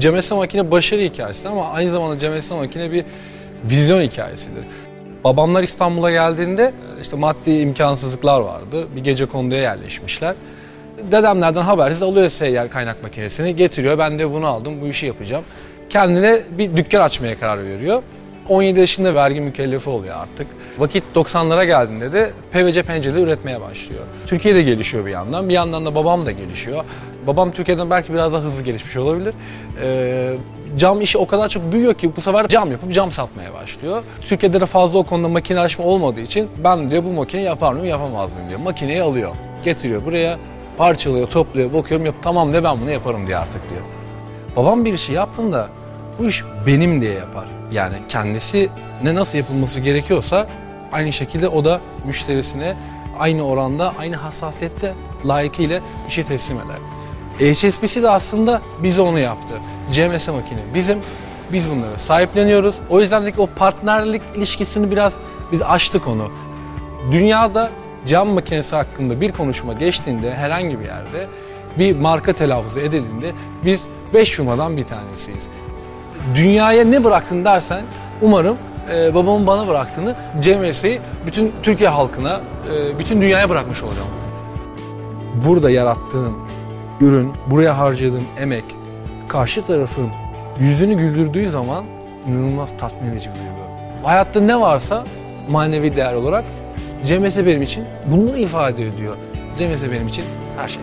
CMS makine başarı hikayesi ama aynı zamanda CMS makine bir vizyon hikayesidir. Babamlar İstanbul'a geldiğinde işte maddi imkansızlıklar vardı. Bir gece konduya yerleşmişler. Dedemlerden habersiz alıyor seyyar kaynak makinesini getiriyor. Ben de bunu aldım bu işi yapacağım. Kendine bir dükkan açmaya karar veriyor. 17 yaşında vergi mükellefi oluyor artık. Vakit 90'lara geldiğinde de PVC pencereleri üretmeye başlıyor. Türkiye'de gelişiyor bir yandan. Bir yandan da babam da gelişiyor. Babam Türkiye'den belki biraz daha hızlı gelişmiş olabilir. Ee, cam işi o kadar çok büyüyor ki bu sefer cam yapıp cam satmaya başlıyor. Türkiye'de de fazla o konuda makinelaşma olmadığı için ben diyor bu makineyi yapar mıyım yapamaz mıyım diyor. Makineyi alıyor, getiriyor buraya, parçalıyor, topluyor, bakıyorum yap tamam de ben bunu yaparım diye artık diyor. Babam bir işi yaptığında bu iş benim diye yapar. Yani kendisi ne nasıl yapılması gerekiyorsa aynı şekilde o da müşterisine aynı oranda, aynı hassasiyette layıkıyla işi teslim eder. HSBC de aslında bize onu yaptı. CMS makine bizim, biz bunları sahipleniyoruz. O yüzden de o partnerlik ilişkisini biraz biz açtık onu. Dünyada cam makinesi hakkında bir konuşma geçtiğinde herhangi bir yerde bir marka telaffuzu edildiğinde biz 5 firmadan bir tanesiyiz. Dünyaya ne bıraktın dersen umarım e, babamın bana bıraktığını CMS'yi bütün Türkiye halkına, e, bütün dünyaya bırakmış olacağım. Burada yarattığım ürün, buraya harcadığım emek, karşı tarafın yüzünü güldürdüğü zaman inanılmaz tatmin edici bir duygu. Hayatta ne varsa manevi değer olarak CMS benim için bunları ifade ediyor. CMS benim için her şey.